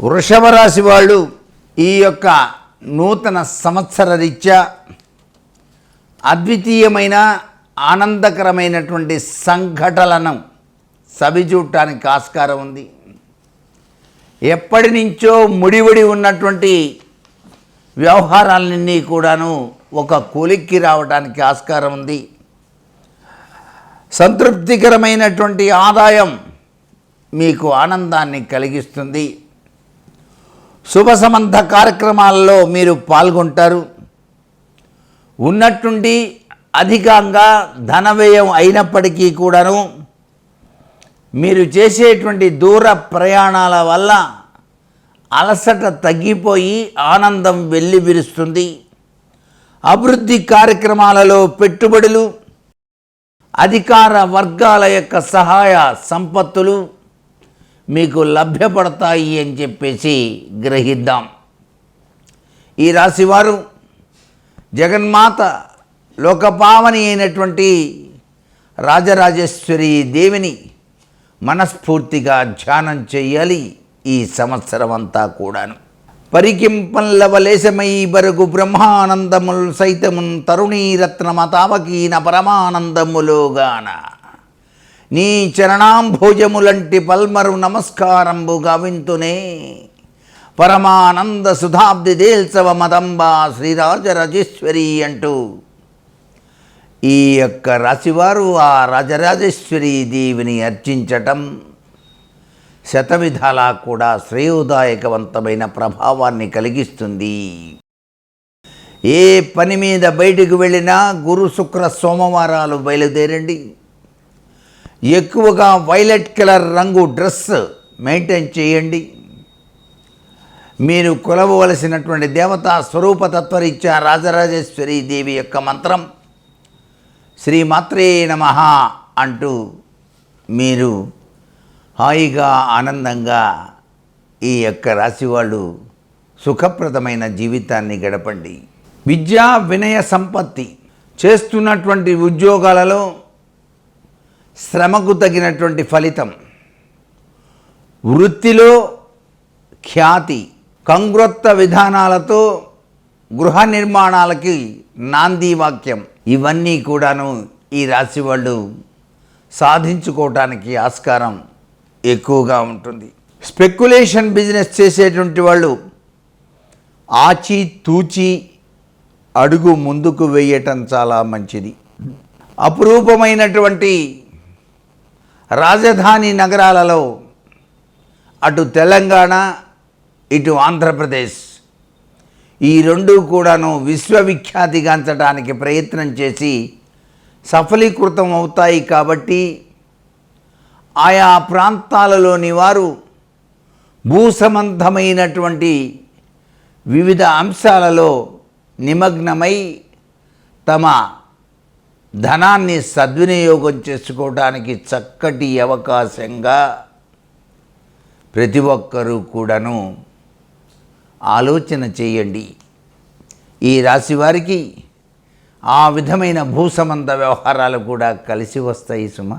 వృషభ రాశి వాళ్ళు ఈ యొక్క నూతన సంవత్సర రీత్యా అద్వితీయమైన ఆనందకరమైనటువంటి సంఘటనలను సవిచూడటానికి ఆస్కారం ఉంది. ఎప్పటి నుంచో ముడివడి ఉన్నటువంటి వ్యవహారాలన్నీ కూడాను ఒక కొలిక్కి రావడానికి ఆస్కారం ఉంది. సంతృప్తికరమైనటువంటి ఆదాయం మీకు ఆనందాన్ని కలిగిస్తుంది. శుభ సంబంధ కార్యక్రమాలలో మీరు పాల్గొంటారు. ఉన్నట్టుండి అధికంగా ధన వ్యయం అయినప్పటికీ కూడాను మీరు చేసేటువంటి దూర ప్రయాణాల వల్ల అలసట తగ్గిపోయి ఆనందం వెళ్ళివిరుస్తుంది అభివృద్ధి కార్యక్రమాలలో పెట్టుబడులు అధికార వర్గాల యొక్క సహాయ సంపత్తులు మీకు లభ్యపడతాయి అని చెప్పేసి గ్రహిద్దాం. ఈ రాశివారు జగన్మాత లోకపావని అయినటువంటి రాజరాజేశ్వరి దేవిని మనస్ఫూర్తిగా ధ్యానం చేయాలి ఈ సంవత్సరం అంతా కూడాను. పరికింపల్లవలేశమై బరుగు బ్రహ్మానందములు సైతమున్ తరుణీరత్నమతావకీన పరమానందములోగాన నీ చరణాంభోజములంటి పల్మరు నమస్కారంబు గావింతునే. పరమానంద సుధాబ్ది దేల్సవ మదంబా శ్రీరాజరాజేశ్వరి అంటూ. ఈ యొక్క రాశివారు ఆ రాజరాజేశ్వరి దేవిని అర్చించటం శతవిధాలా కూడా శ్రేయోదాయకవంతమైన ప్రభావాన్ని కలిగిస్తుంది. ఏ పని మీద బయటకు వెళ్ళినా గురు శుక్ర సోమవారాలు బయలుదేరండి. ఎక్కువగా వైలెట్ కలర్ రంగు డ్రెస్ మెయింటైన్ చేయండి. మీరు కొలవవలసినటువంటి దేవతా స్వరూప తత్వరీత్యా రాజరాజేశ్వరి దేవి యొక్క మంత్రం శ్రీమాత్రే నమ అంటూ మీరు హాయిగా ఆనందంగా ఈ యొక్క రాశి వాళ్ళు సుఖప్రదమైన జీవితాన్ని గడపండి. విద్యా వినయ సంపత్తి చేస్తున్నటువంటి ఉద్యోగాలలో శ్రమకు తగినటువంటి ఫలితం. వృత్తిలో ఖ్యాతి కంగ్రొత్త విధానాలతో గృహ నిర్మాణాలకి నాంది వాక్యం. ఇవన్నీ కూడాను ఈ రాశి వాళ్ళు సాధించుకోవటానికి ఆస్కారం ఎక్కువగా ఉంటుంది. స్పెక్యులేషన్ బిజినెస్ చేసేటువంటి వాళ్ళు ఆచి తూచి అడుగు ముందుకు వేయటం చాలా మంచిది. అపురూపమైనటువంటి రాజధాని నగరాలలో అటు తెలంగాణ ఇటు ఆంధ్రప్రదేశ్. ఈ రెండు కూడాను విశ్వవిఖ్యాతిగాంచడానికి ప్రయత్నం చేసి సఫలీకృతం అవుతాయి కాబట్టి ఆయా ప్రాంతాలలోని వారు భూసంబంధమైనటువంటి వివిధ అంశాలలో నిమగ్నమై తమ ధనాన్ని సద్వినియోగం చేసుకోవడానికి చక్కటి అవకాశంగా ప్రతి ఒక్కరూ కూడాను ఆలోచన చేయండి. ఈ రాశి వారికి ఆ విధమైన భూసంబంధ వ్యవహారాలు కూడా కలిసి వస్తాయి సుమా.